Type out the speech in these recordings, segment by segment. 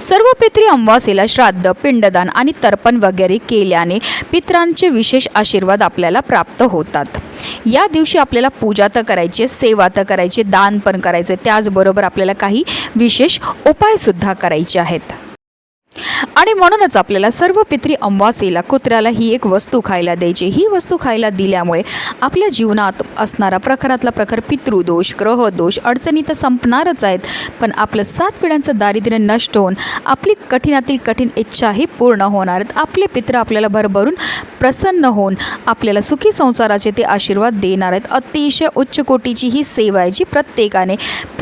सर्व पित्री अमावासेला श्राद्ध पिंडदान आणि तर्पण वगैरे केल्याने पित्रांचे विशेष आशीर्वाद आपल्याला प्राप्त होतात. या दिवशी आपल्याला पूजा तर करायची सेवा तर करायची दान पण करायचे त्याचबरोबर आपल्याला काही विशेष उपायसुद्धा करायचे आहेत. आणि म्हणूनच आपल्याला सर्व पित्री अमावास्येला कुत्र्याला ही एक वस्तू खायला द्यायची. ही वस्तू खायला दिल्यामुळे आपल्या जीवनात असणारा प्रकारातला प्रखर पितृदोष ग्रहदोष अडचणी तर संपणारच आहेत. पण आपलं सात पिढ्यांचं दारिद्र्य नष्ट होऊन आपली कठीणातील कठीण इच्छाही पूर्ण होणार आहेत. आपले पित्र आपल्याला भरभरून प्रसन्न होऊन आपल्याला सुखी संसाराचे ते आशीर्वाद देणार आहेत. अतिशय उच्च कोटीची ही सेवा आहे जी प्रत्येकाने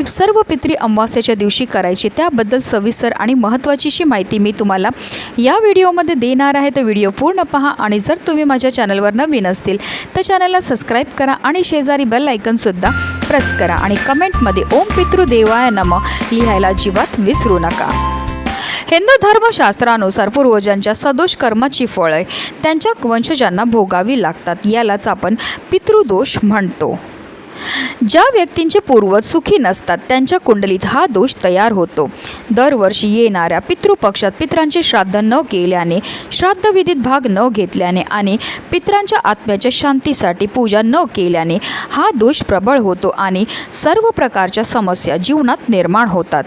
सर्व पित्री अमावास्याच्या दिवशी करायची. त्याबद्दल सविस्तर आणि महत्त्वाचीशी माहिती मी तुम्हाला या व्हिडिओमध्ये देणार आहे तर व्हिडिओ पूर्ण पहा आणि जर तुम्ही माझ्या चॅनलवर नवीन असतील तर चॅनलला सबस्क्राईब करा आणि शेजारी बेल आयकनसुद्धा प्रेस करा आणि कमेंटमध्ये ओम पितृदेवाय नम लिहायला अजिबात विसरू नका. हिंदू धर्मशास्त्रानुसार पूर्वजांच्या सदोष कर्माची फळे त्यांच्या वंशजांना भोगावी लागतात यालाच आपण पितृदोष म्हणतो. ज्या व्यक्तींचे पूर्वज सुखी नसतात त्यांच्या कुंडलीत हा दोष तयार होतो. दरवर्षी येणाऱ्या पितृपक्षात पित्रांचे श्राद्ध न केल्याने श्राद्धविधीत भाग न घेतल्याने आणि पित्रांच्या आत्म्याच्या शांतीसाठी पूजा न केल्याने हा दोष प्रबळ होतो आणि सर्व प्रकारच्या समस्या जीवनात निर्माण होतात.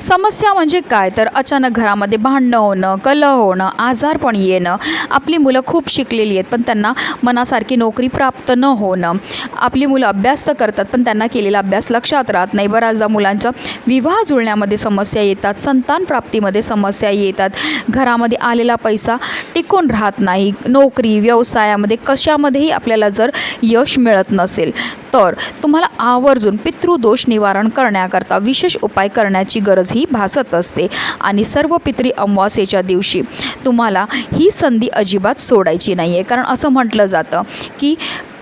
समस्या म्हणजे काय? तर अचानक घरामध्ये भांडणं होणं कलह होणं आजारपण येणं. आपली मुलं खूप शिकलेली आहेत पण त्यांना मनासारखी नोकरी प्राप्त न होणं. आपली मुलं अभ्यास तर करतात पण त्यांना केलेला अभ्यास लक्षात राहत नाही. बऱ्याचदा मुलांचा विवाह जुळण्यामध्ये समस्या येतात संतान प्राप्तीमध्ये समस्या येतात. घरामध्ये आलेला पैसा टिकून राहत नाही. नोकरी व्यवसायामध्ये कशामध्येही आपल्याला जर यश मिळत नसेल तर तुम्हाला आवर्जून पितृदोष निवारण करण्याकरता विशेष उपाय करण्याची गरज ही भासत असते आणि सर्व पितरी अमावास्येच्या दिवशी तुम्हाला ही संधी अजिबात सोडायची नाही आहे कारण असं म्हटलं जातं की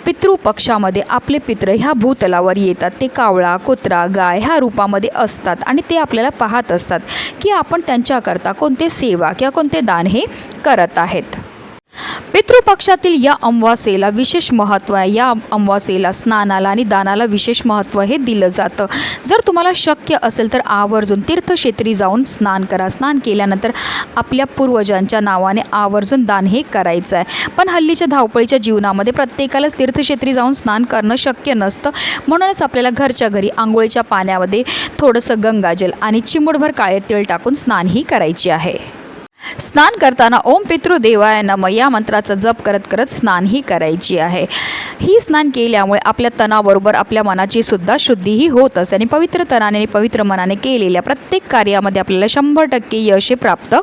पितृपक्षामध्ये आपले पित्र ह्या भूतलावर येतात. ते कावळा कुत्रा गाय ह्या रूपामध्ये असतात आणि ते आपल्याला पाहत असतात की आपण त्यांच्याकरता कोणते सेवा किंवा कोणते दान हे करत आहेत. पितृपक्षातील या अमावासेला विशेष महत्त्व आहे. या अमावासेला स्नानाला आणि दानाला विशेष महत्त्व हे दिलं जातं. जर तुम्हाला शक्य असेल तर आवर्जून तीर्थक्षेत्री जाऊन स्नान करा. स्नान केल्यानंतर आपल्या पूर्वजांच्या नावाने आवर्जून दान हे करायचं आहे. पण हल्लीच्या धावपळीच्या जीवनामध्ये प्रत्येकालाच तीर्थक्षेत्री जाऊन स्नान करणं शक्य नसतं. म्हणूनच आपल्याला घरच्या घरी आंघोळीच्या पाण्यामध्ये थोडंसं गंगाजल आणि चिमुडभर काळे तेल टाकून स्नानही करायचे आहे. स्नान करताना ओम पितृदेवाय नम या मंत्राचा जप करत करत स्नानही करायची आहे. ही स्नान केल्यामुळे आपल्या तणाबरोबर आपल्या मनाची सुद्धा शुद्धीही होत असते आणि पवित्र तणाने आणि पवित्र मनाने केलेल्या प्रत्येक कार्यामध्ये आपल्याला शंभर टक्के यश हे प्राप्त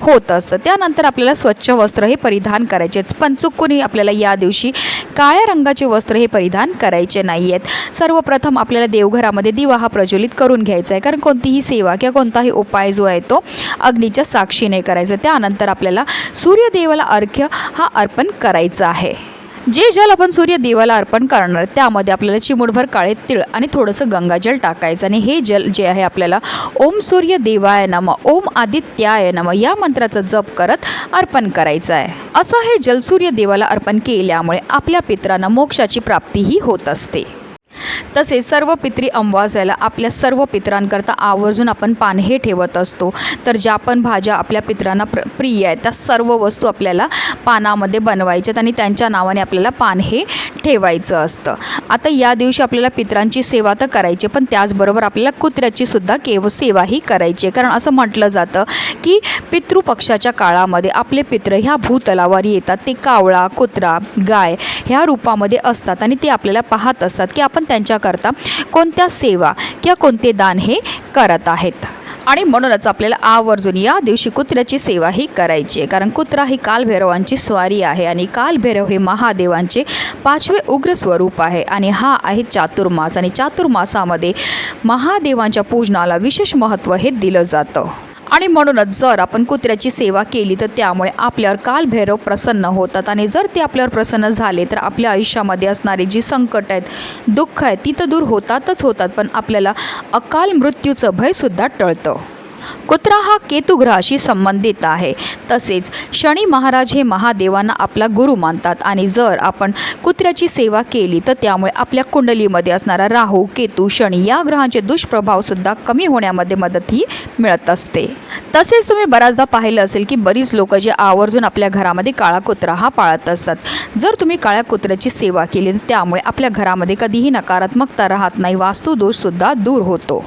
होत असतं. त्यानंतर आपल्याला स्वच्छ वस्त्र हे परिधान करायचे पण चुकूनही आपल्याला या दिवशी काळ्या रंगाचे वस्त्र हे परिधान करायचे नाही आहेत सर्वप्रथम आपल्याला देवघरामध्ये दिवा हा प्रज्वलित करून घ्यायचा आहे. कारण कोणतीही सेवा किंवा कोणताही उपाय जो आहे तो अग्नीच्या साक्षीने करायचा त्यानंतर आपल्याला सूर्यदेवाला अर्घ्य हा अर्पण करायचा आहे. जे जल आपण सूर्यदेवाला अर्पण करणार त्यामध्ये आपल्याला चिमूटभर काळे तिळ आणि थोडंसं गंगाजल टाकायचं. आणि हे जल जे आहे आपल्याला ओम सूर्य देवाय नम ओम आदित्याय नम या मंत्राचा जप करत अर्पण करायचं आहे. असं हे जल सूर्यदेवाला अर्पण केल्यामुळे आपल्या पित्रांना मोक्षाची प्राप्तीही होत असते. तसेच सर्व पित्री अमावास्याला आपल्या सर्व पित्रांकरता आवर्जून आपण पान हे ठेवत असतो. तर ज्या पण भाज्या आपल्या पित्रांना प्र प्रिय आहेत त्या सर्व वस्तू आपल्याला पानामध्ये बनवायच्यात आणि त्यांच्या नावाने आपल्याला पान हे ठेवायचं असतं. आता या दिवशी आपल्याला पित्रांची सेवा तर करायची पण त्याचबरोबर आपल्याला कुत्र्याची सुद्धा केव सेवाही करायची आहे. कारण असं म्हटलं जातं की पितृपक्षाच्या काळामध्ये आपले पित्र ह्या भूतलावर येतात. ते कावळा कुत्रा गाय ह्या रूपामध्ये असतात आणि ते आपल्याला पाहत असतात की आपण त्यांच्याकरता कोणत्या सेवा किंवा कोणते दान हे करत आहेत? आणि म्हणूनच आपल्याला आवर्जून या दिवशी कुत्र्याची सेवा ही करायची आहे. कारण कुत्रा ही कालभैरवांची स्वारी आहे आणि कालभैरव हे महादेवांचे पाचवे उग्र स्वरूप आहे. आणि हा आहे चातुर्मास. आणि चातुर्मासामध्ये महादेवांच्या पूजनाला विशेष महत्त्व हे दिलं जातं. आणि म्हणूनच जर आपण कुत्र्याची सेवा केली तर त्यामुळे आपल्यावर कालभैरव प्रसन्न होतात. आणि जर ते आपल्यावर प्रसन्न झाले तर आपल्या आयुष्यामध्ये असणारी जी संकट आहेत दुःख आहेत ती तर दूर होतातच होतात पण आपल्याला अकाल मृत्यूचं भयसुद्धा टळतं. कुत्रा हा केतुग्रहाशी संबंधित आहे. तसेच शनी महाराज हे महादेवांना आपला गुरु मानतात आणि जर आपण कुत्र्याची सेवा केली तर त्यामुळे आपल्या कुंडलीमध्ये असणारा राहू केतू शनी या ग्रहांचे दुष्प्रभावसुद्धा कमी होण्यामध्ये मदतही मिळत असते. तसेच तुम्ही बऱ्याचदा पाहिलं असेल की बरीच लोक जे आवर्जून आपल्या घरामध्ये काळा कुत्रा हा पाळत असतात. जर तुम्ही काळ्या कुत्र्याची सेवा केली तर त्यामुळे आपल्या घरामध्ये कधीही नकारात्मकता राहत नाही वास्तुदोषसुद्धा दूर होतो.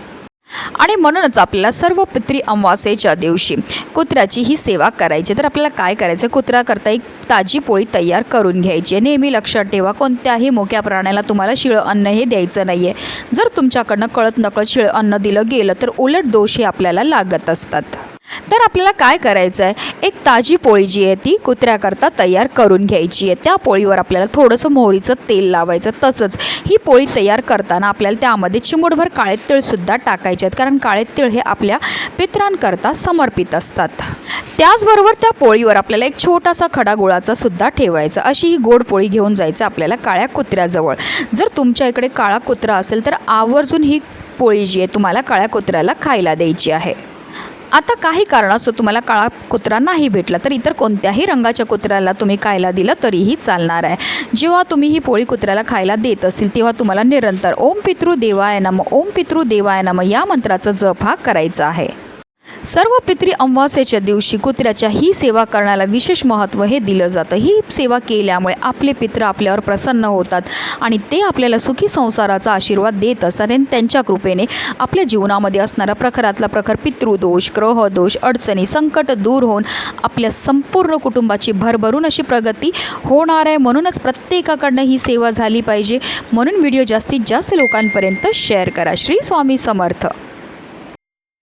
आणि म्हणूनच आपल्याला सर्व पित्री अमावास्येच्या दिवशी कुत्र्याची ही सेवा करायची. तर आपल्याला काय करायचं? कुत्र्याकरता एक ताजी पोळी तयार करून घ्यायची आहे. नेहमी लक्षात ठेवा कोणत्याही मोक्या प्राण्याला तुम्हाला शिळं अन्न हे द्यायचं नाही आहे जर तुमच्याकडनं कळत नकळत शिळं अन्न दिलं गेलं तर उलट दोष हे आपल्याला लागत असतात. तर आपल्याला काय करायचं आहे एक ताजी पोळी जी आहे ती कुत्र्याकरता तयार करून घ्यायची आहे. त्या पोळीवर आपल्याला थोडंसं मोहरीचं तेल लावायचं तसंच ही पोळी तयार करताना आपल्याला त्यामध्ये चिमूटभर काळे तिळसुद्धा टाकायचे आहेत. कारण काळे तिळ हे आपल्या पित्रांकरता समर्पित असतात. त्याचबरोबर त्या पोळीवर आपल्याला एक छोटासा खडा गुळाचा सुद्धा ठेवायचा अशी ही गोड पोळी घेऊन जायचं आपल्याला काळ्या कुत्र्याजवळ. जर तुमच्या इकडे काळा कुत्रा असेल तर आवर्जून ही पोळी जी आहे तुम्हाला काळ्या कुत्र्याला खायला द्यायची आहे. आता काही कारणास्तव तुम्हाला काळा कुत्रा नाही भेटला तर इतर कोणत्याही रंगाच्या कुत्र्याला तुम्ही खायला दिलं तरीही चालणार आहे. जेव्हा तुम्ही ही पोळी कुत्र्याला खायला देत असतील तेव्हा तुम्हाला निरंतर ओम पितृ देवाय नम ओम पितृ देवाय नम या मंत्राचा जप हा करायचा आहे. सर्व पित्री अमावास्येच्या दिवशी कुत्र्याच्या ही सेवा करण्याला विशेष महत्त्व हे दिलं जातं. ही सेवा केल्यामुळे आपले पित्र आपल्यावर प्रसन्न होतात आणि ते आपल्याला सुखी संसाराचा आशीर्वाद देत असतात आणि त्यांच्या कृपेने आपल्या जीवनामध्ये असणारा प्रखरातला प्रखर पितृदोष ग्रहदोष अडचणी संकट दूर होऊन आपल्या संपूर्ण कुटुंबाची भरभरून अशी प्रगती होणार आहे. म्हणूनच प्रत्येकाकडनं ही सेवा झाली पाहिजे. म्हणून व्हिडिओ जास्तीत जास्त लोकांपर्यंत शेअर करा. श्री स्वामी समर्थ.